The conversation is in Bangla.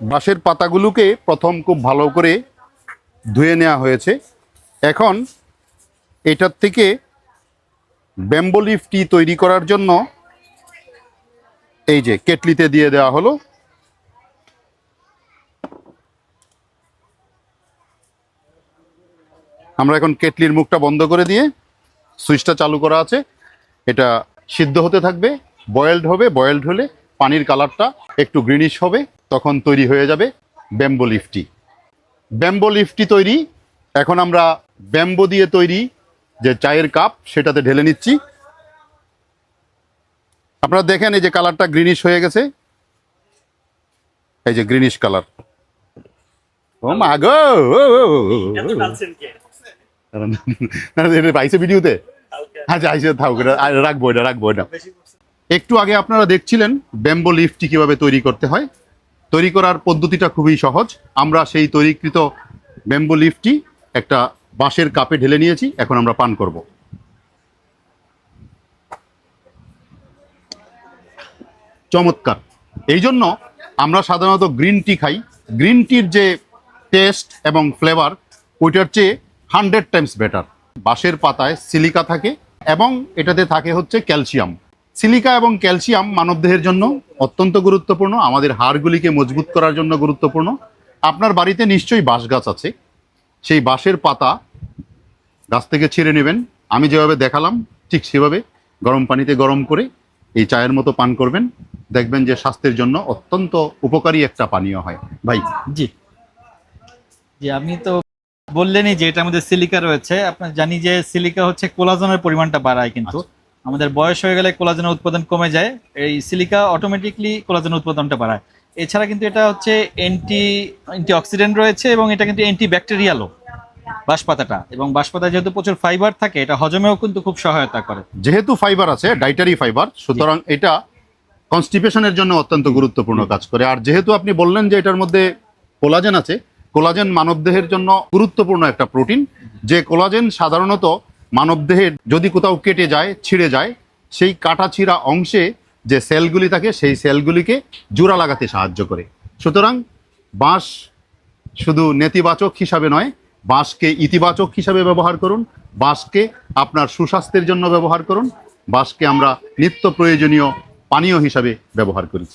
বাঁশের পাতাগুলোকে প্রথম খুব ভালো করে ধুয়ে নেওয়া হয়েছে। এখন এটার থেকে ব্যাম্বো লিফ টি তৈরি করার জন্য এই যে কেটলিতে দিয়ে দেওয়া হলো। আমরা এখন কেটলির মুখটা বন্ধ করে দিয়ে সুইচটা চালু করা আছে। এটা সিদ্ধ হতে থাকবে, বয়েলড হবে, বয়েলড হলে পানির কালারটা একটু গ্রিনিশ হবে। তখন তৈরি হয়ে যাবে ব্যাম্বো লিফটি। ব্যাম্বো লিফটি তৈরি। এখন আমরা ব্যাম্বো দিয়ে তৈরি যে চায়ের কাপ সেটাতে ঢেলে নিচ্ছি। আপনারা দেখেন এই যে কালারটা গ্রিনিশ হয়ে গেছে। এই যে গ্রিনিশ কালার। ও মা গো! পাইছে ভিডিওতে? আচ্ছা আইসে থাক এটা আর রাখব এটা রাখব এটা। একটু আগে আপনারা দেখছিলেন ব্যাম্বো লিফটি কীভাবে তৈরি করতে হয়। তৈরি করার পদ্ধতিটা খুবই সহজ। আমরা সেই তৈরিকৃত ব্যাম্বো লিফটি একটা বাঁশের কাপে ঢেলে নিয়েছি, এখন আমরা পান করব। চমৎকার। এই জন্য আমরা সাধারণত গ্রিন টি খাই। গ্রিন টির যে টেস্ট এবং ফ্লেভার ওইটার চেয়ে হান্ড্রেড টাইমস বেটার বাঁশের পাতায় সিলিকা থাকে এবং এটাতে থাকে হচ্ছে ক্যালসিয়াম সিলিকা এবং ক্যালসিয়াম মানবদেহের জন্য অত্যন্ত গুরুত্বপূর্ণ আমাদের হাড়গুলিকে মজবুত করার জন্য গুরুত্বপূর্ণ। আপনার বাড়িতে নিশ্চয়ই বাঁশ গাছ আছে। সেই বাঁশের পাতা গাছ থেকে ছিঁড়ে নেবেন। আমি যেভাবে দেখালাম ঠিক সেভাবে গরম পানিতে গরম করে এই চায়ের মতো পান করবেন। দেখবেন যে স্বাস্থ্যের জন্য অত্যন্ত উপকারী একটা পানীয় হয়। ভাই। জি। জি আপনি তো বললেনই যে এটার মধ্যে সিলিকা রয়েছে। আপনার জানি যে সিলিকা হচ্ছে কোলাজনের পরিমাণটা বাড়ায় কিন্তু। আমাদের বয়স হয়ে গেলে কোলাজেনের উৎপাদন কমে যায়, এই সিলিকা অটোমেটিকলি কোলাজেনের উৎপাদনটা বাড়ায়। এছাড়া কিন্তু এটা হচ্ছে অ্যান্টি অ্যান্টি অক্সিডেন্ট রয়েছে এবং এটা কিন্তু অ্যান্টি ব্যাকটেরিয়ালও বাঁশপাতাটা। এবং বাঁশপাতায় যেহেতু প্রচুর ফাইবার থাকে, এটা হজমেও কিন্তু খুব সহায়তা করে। যেহেতু ফাইবার আছে ডাইটারি ফাইবার সুতরাং এটা কনস্টিপেশনের জন্য অত্যন্ত গুরুত্বপূর্ণ কাজ করে। আর যেহেতু আপনি বললেন যে এটার মধ্যে কোলাজেন আছে, কোলাজেন মানবদেহের জন্য গুরুত্বপূর্ণ একটা প্রোটিন। যে কোলাজেন সাধারণত মানবদেহের যদি কোথাও কেটে যায়, ছিঁড়ে যায়, সেই কাটা ছিঁড়া অংশে যে সেলগুলি থাকে, সেই সেলগুলিকে জোড়া লাগাতে সাহায্য করে। সুতরাং বাঁশ শুধু নেতিবাচক হিসাবে নয়, বাঁশকে ইতিবাচক হিসাবে ব্যবহার করুন, বাঁশকে আপনার সুস্বাস্থ্যের জন্য ব্যবহার করুন, বাঁশকে আমরা নিত্য প্রয়োজনীয় পানীয় হিসাবে ব্যবহার করি